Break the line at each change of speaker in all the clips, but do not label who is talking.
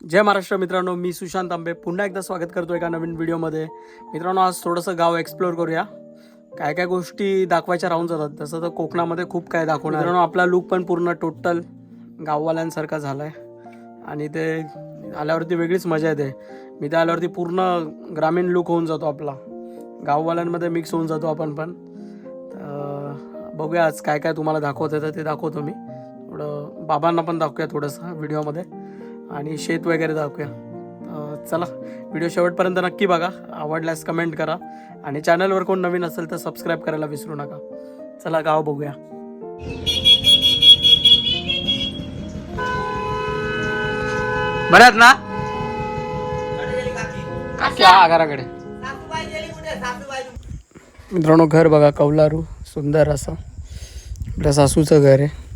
जय महाराष्ट्र मित्रांनो मी सुशांत आंबे पुन्हा एकदा स्वागत करतो एका नवीन व्हिडिओमध्ये. मित्रांनो आज थोडंसं गाव एक्सप्लोअर करूया. काय काय गोष्टी दाखवायच्या राहून जातात तसं तर कोकणामध्ये खूप काय दाखवणार. मित्रांनो आपला लुक पण पूर्ण टोटल गाववाल्यांसारखा झाला आहे आणि ते आल्यावरती वेगळीच मजा येते. मी त्या आल्यावरती पूर्ण ग्रामीण लुक होऊन जातो आपला. गाववाल्यांमध्ये मिक्स होऊन जातो आपण पण. तर बघूया आज काय काय तुम्हाला दाखवत येतं ते दाखवतो मी. थोडं बाबांना पण दाखवूया थोडंसं व्हिडिओमध्ये. आणि शेत वगैरे दाखवूया. चला व्हिडिओ शेवटपर्यंत नक्की बघा. आवडल्यास कमेंट करा. आणि चॅनलवर कोण नवीन असेल तर सबस्क्राईब करायला विसरू नका. चला गाव बघूया. बऱ्यात ना? क्या घराकडे. मित्रांनो घर बघा कौलारू सुंदर असं. आपल्या सासूचं घर आहे.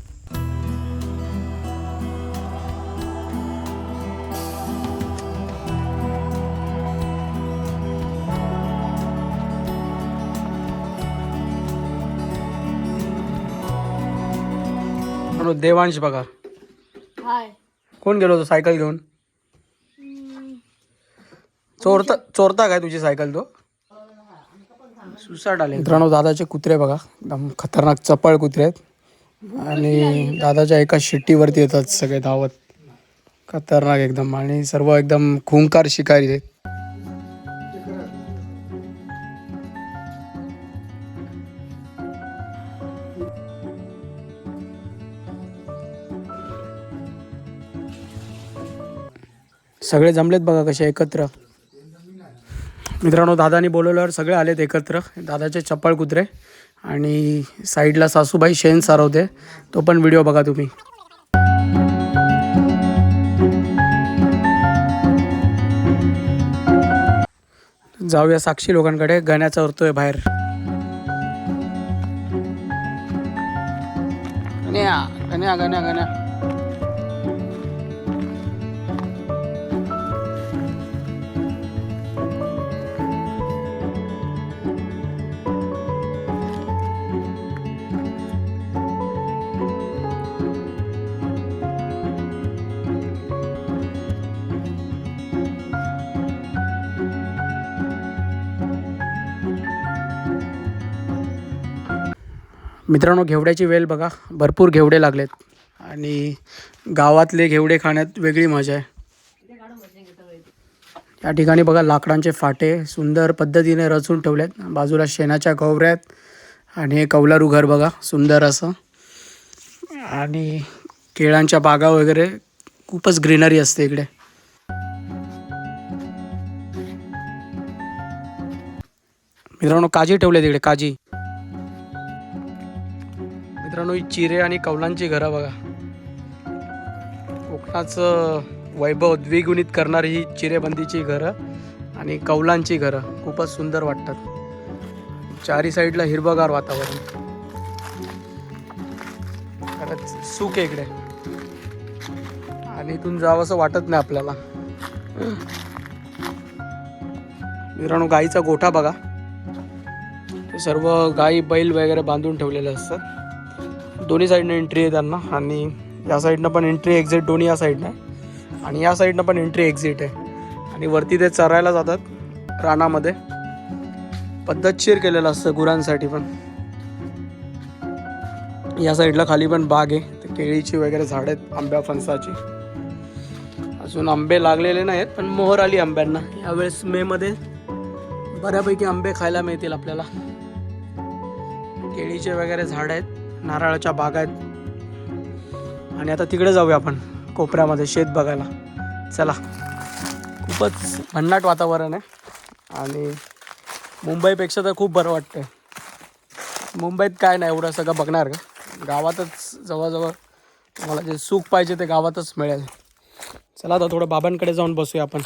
मित्रांनो, देवांश बघा.
हाय.
कोण गेलो होतो सायकल घेऊन? चोरता चोरता काय तुझी सायकल तो? सुसाट आले. मित्रांनो दादाचे कुत्रे बघा. एकदम खतरनाक चपळ कुत्रे आहेत. आणि दादाच्या एका शिट्टीवरती येतात सगळे धावत. खतरनाक एकदम. आणि सर्व एकदम खुंकार शिकारी आहेत. सगळे जमलेत बघा कसे एकत्र. मित्रांनो दादानी बोलवल्यावर सगळे आलेत एकत्र. दादाचे चप्पळ कुत्रे आणि साईडला सासूबाई शेण सारवते. तो पण व्हिडिओ बघा तुम्ही. जाऊया साक्षी लोकांकडे. गण्याचा उरतोय बाहेर. गण्या गण्या गण्या गण्या. मित्रांनो घेवड्याची वेल बघा. भरपूर घेवडे लागलेत. आणि गावातले घेवडे खाण्यात वेगळी मजा आहे. या ठिकाणी बघा लाकडांचे फाटे सुंदर पद्धतीने रचून ठेवलेत. बाजूला शेणाच्या गवऱ्या आहेत. आणि हे कौलारू घर बघा सुंदर असं. आणि केळांच्या बागा वगैरे खूपच ग्रीनरी असते इकडे. मित्रांनो काजी ठेवले तिकडे काजी. मित्रांनो ही चिरे आणि कौलांची घरं बघा. कोकणाचं वैभव द्विगुणित करणारी ही चिरेबंदीची घरं आणि कौलांची घरं खूपच सुंदर वाटतात. चारी साईडला हिरवगार वातावरण. खरंच सुख आहे इकडे. आणि इथून जावंसं वाटत नाही आपल्याला. मित्रांनो गाईचा गोठा बघा. सर्व गाई बैल वगैरे बांधून ठेवलेले असतात दोन्ही साईडनं एंट्री आहे त्यांना. आणि या साईडनं पण एंट्री एक्झिट दोन्ही या साईडनं आहे. आणि या साईडनं पण एंट्री एक्झिट आहे. आणि वरती ते चरायला जातात रानामध्ये. पद्धतशीर केलेलं असतं गुरांसाठी पण. या साईडला खाली पण बाग आहे. केळीची वगैरे झाड आहेत आंब्या फणसाची. अजून आंबे लागलेले नाहीत पण मोहर आली आंब्यांना. यावेळेस मेमध्ये बऱ्यापैकी आंबे खायला मिळतील आपल्याला. केळीचे वगैरे झाड आहेत. नारळाच्या बागा आहेत. आणि आता तिकडे जाऊया आपण कोपऱ्यामध्ये शेत बघायला. चला. खूपच भन्नाट वातावरण आहे. आणि मुंबईपेक्षा तर खूप बरं वाटतंय. मुंबईत काय नाही एवढं सगळं बघणार का? गावातच जवळजवळ तुम्हाला जे सुख पाहिजे ते गावातच मिळेल. चला आता थोडं बाबांकडे जाऊन बसूया आपण.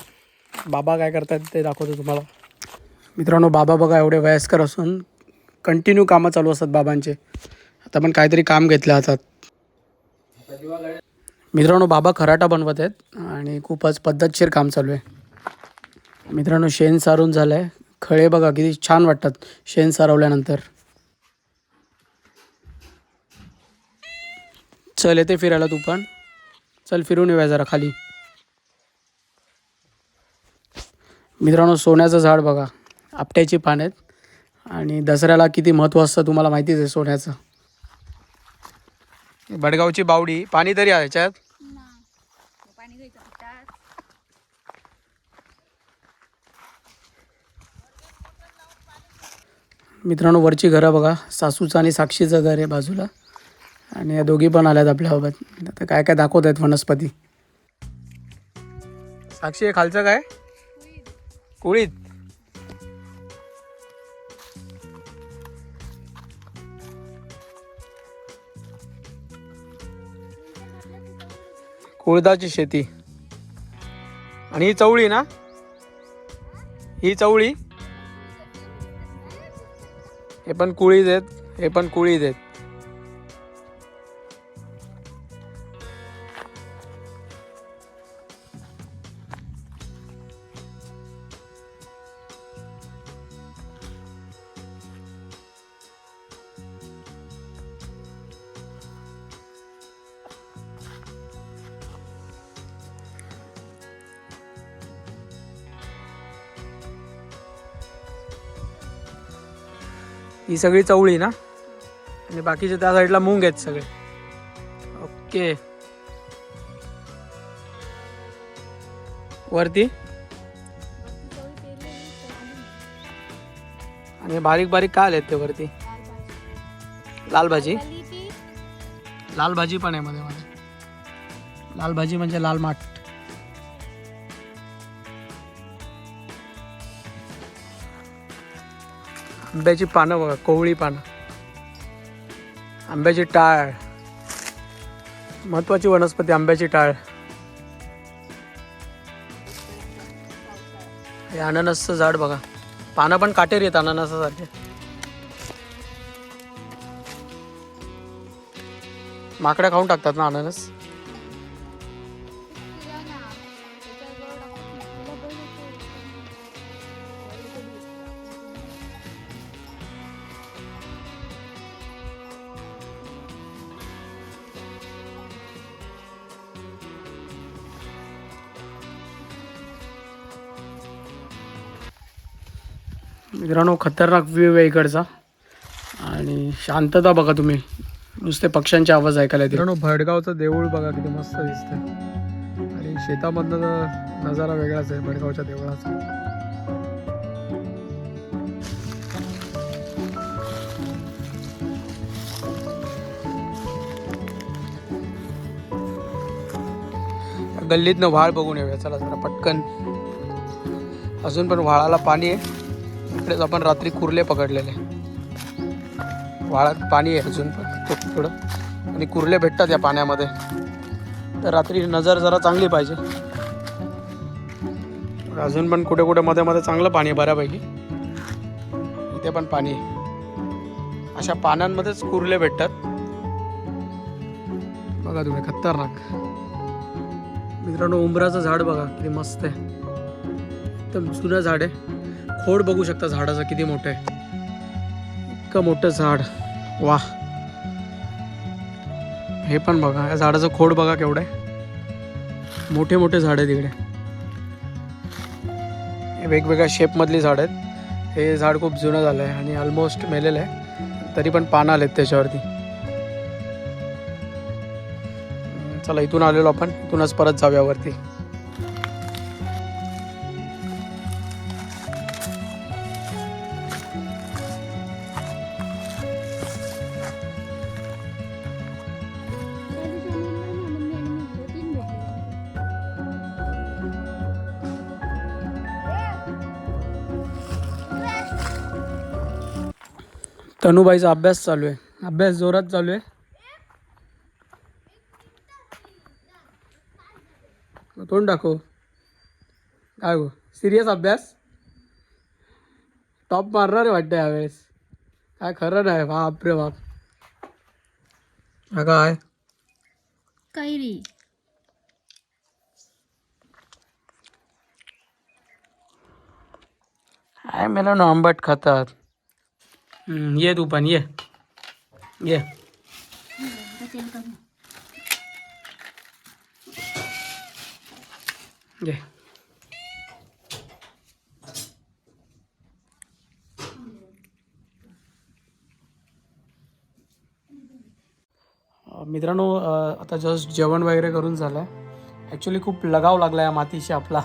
बाबा काय करतात ते दाखवतो तुम्हाला. मित्रांनो बाबा बघा एवढे वयस्कर असून कंटिन्यू कामं चालू असतात बाबांचे. आता पण काहीतरी काम घेतलं हातात. मित्रांनो बाबा खराटा बनवत आहेत आणि खूपच पद्धतशीर काम चालू आहे. मित्रांनो शेण सारून झालं आहे खळे बघा किती छान वाटतात शेण सारवल्यानंतर. चल येते फिरायला तू पण. चल फिरून येऊया जरा खाली. मित्रांनो सोन्याचं झाड बघा. आपट्याची पान आहेत. आणि दसऱ्याला किती महत्त्व असतं तुम्हाला माहितीच आहे सोन्याचं. बडगावची बावडी पाणी तरी आहे
पिठात
मित्रांनो वरची घरं बघा. सासूचं आणि साक्षीचं घर आहे बाजूला. आणि या दोघी पण आल्यात आपल्यासोबत. आता काय काय दाखवत आहेत वनस्पती? साक्षी हे खालचं काय? कुळीत कुळदाची शेती. आणि ही चवळी ना? ही चवळी? हे पण कुळीत आहेत हे पण कुळीत आहेत. ही सगळी चवळी ना? आणि बाकीचे त्या साईडला मूंग आहेत सगळे. ओके. वरती? आणि बारीक बारीक काय आले ते वरती? लाल भाजी? लाल भाजी पण आहे मध्ये मध्ये. लाल भाजी म्हणजे लाल माठ. आंब्याची पानं बघा कोवळी पानं. आंब्याची टाळ. महत्वाची वनस्पती आंब्याची टाळ. हे अननसचं झाड बघा. पानं पण काटेरी येत अननसासारखे. माकड्या खाऊन टाकतात ना अननस? मित्रांनो खतरनाक व्ह्यू आहे इकडचा. आणि शांतता बघा तुम्ही. नुसते पक्ष्यांचे आवाज ऐकायला येते मित्रांनो भडगावचं देऊळ बघा किती मस्त दिसतंय. आणि शेतामधनं तर नजारा वेगळाच आहे भडगावच्या देवळाचा. गल्लीतनं व्हाळ बघून येऊया. चला जरा पटकन. अजून पण व्हाळाला पाणी आहे. इकडेच आपण रात्री कुर्ले पकडलेले. वाळात पाणी आहे अजून पण थोडं. आणि कुर्ले भेटतात या पाण्यामध्ये. तर रात्री नजर जरा चांगली पाहिजे. अजून पण कुठे कुठे मध्ये मध्ये चांगलं पाणी आहे बऱ्यापैकी. इथे पण पाणी आहे. अशा पाण्यांमध्येच कुर्ले भेटतात. बघा तुम्ही खतरनाक. मित्रांनो उंबराचं झाड बघा किती मस्त आहे. एकदम जुनं झाड आहे. खोड बघू शकता झाडाचं किती मोठं आहे. इतकं मोठं झाड. वा हे पण बघा या झाडाचं खोड बघा केवढं आहे. मोठे मोठे झाड आहे तिकडे वेगवेगळ्या शेपमधली झाड आहेत. हे झाड खूप जुनं झालं आहे आणि ऑलमोस्ट मेलेलं आहे. तरी पण पानं आलेत त्याच्यावरती. चला इथून आलेलो आपण. इथूनच परत जाऊया वरती. तनुबाईचा अभ्यास चालू आहे. अभ्यास जोरात चालू आहे. तोंड दाखव. काय गो सिरियस अभ्यास? टॉप मारणार आहे वाटतं यावेळेस. काय खरं नाही. बाप रे बाप. हा काय?
कैरी.
काय मेला ना आंबट खातात ये तू पण ये. ये. ये. मित्रांनो आता जस्ट जेवण वगैरे करून झालं आहे ॲक्च्युली खूप लगाव लागला या मातीशी आपला.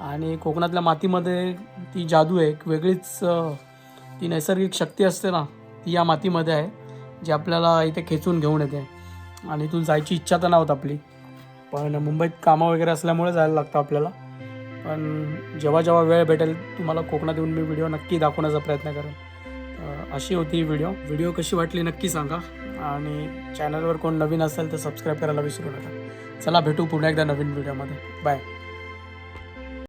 आणि कोकणातल्या मातीमध्ये ती जादू आहे एक वेगळीच ती नैसर्गिक शक्ती असते ना ती या मातीमध्ये आहे जी आपल्याला इथे खेचून घेऊन येते. आणि इथून जायची इच्छा तर नव्हत आपली. पण मुंबईत कामं वगैरे असल्यामुळे जायला लागतं आपल्याला. पण जेव्हा जेव्हा वेळ भेटेल तुम्हाला कोकणात येऊन मी व्हिडिओ नक्की दाखवण्याचा प्रयत्न करेन. अशी होती ही व्हिडिओ. व्हिडिओ कशी वाटली नक्की सांगा. आणि चॅनलवर कोण नवीन असेल तर सबस्क्राईब करायला विसरू नका. चला भेटू पुन्हा एकदा नवीन व्हिडिओमध्ये. बाय.